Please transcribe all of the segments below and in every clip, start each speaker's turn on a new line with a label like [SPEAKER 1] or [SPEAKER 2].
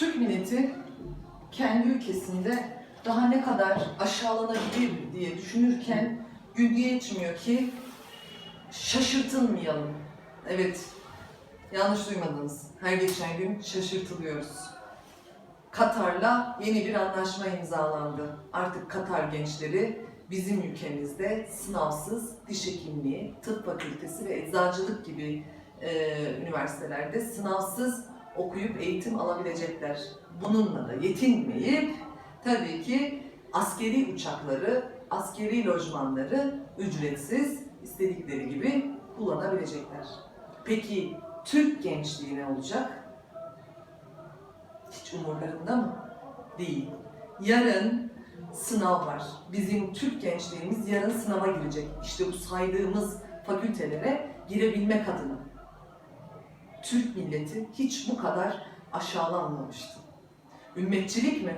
[SPEAKER 1] Türk milleti kendi ülkesinde daha ne kadar aşağılanabilir diye düşünürken gün geçmiyor ki şaşırtılmayalım. Evet, yanlış duymadınız. Her geçen gün şaşırtılıyoruz. Katar'la yeni bir anlaşma imzalandı. Artık Katar gençleri bizim ülkemizde sınavsız diş hekimliği, tıp fakültesi ve eczacılık gibi e, üniversitelerde sınavsız okuyup eğitim alabilecekler. Bununla da yetinmeyip tabii ki askeri uçakları, askeri lojmanları ücretsiz istedikleri gibi kullanabilecekler. Peki Türk gençliği ne olacak? Hiç umurlarında mı? Değil. Yarın sınav var. Bizim Türk gençliğimiz yarın sınava girecek. İşte bu saydığımız fakültelere girebilmek adına. Türk milleti hiç bu kadar aşağılanmamıştı. Ümmetçilik mi?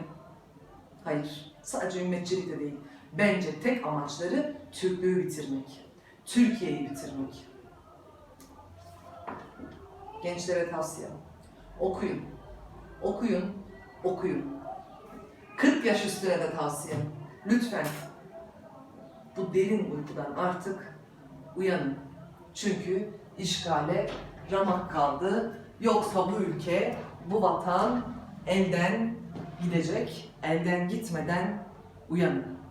[SPEAKER 1] Hayır. Sadece ümmetçilik de değil. Bence tek amaçları Türklüğü bitirmek. Türkiye'yi bitirmek. Gençlere tavsiye. Okuyun. Okuyun. Okuyun. 40 yaş üstüne de tavsiye. Lütfen bu derin uykudan artık uyanın. Çünkü işgale ramak kaldı. Yoksa bu ülke, bu vatan elden gidecek. Elden gitmeden uyanın.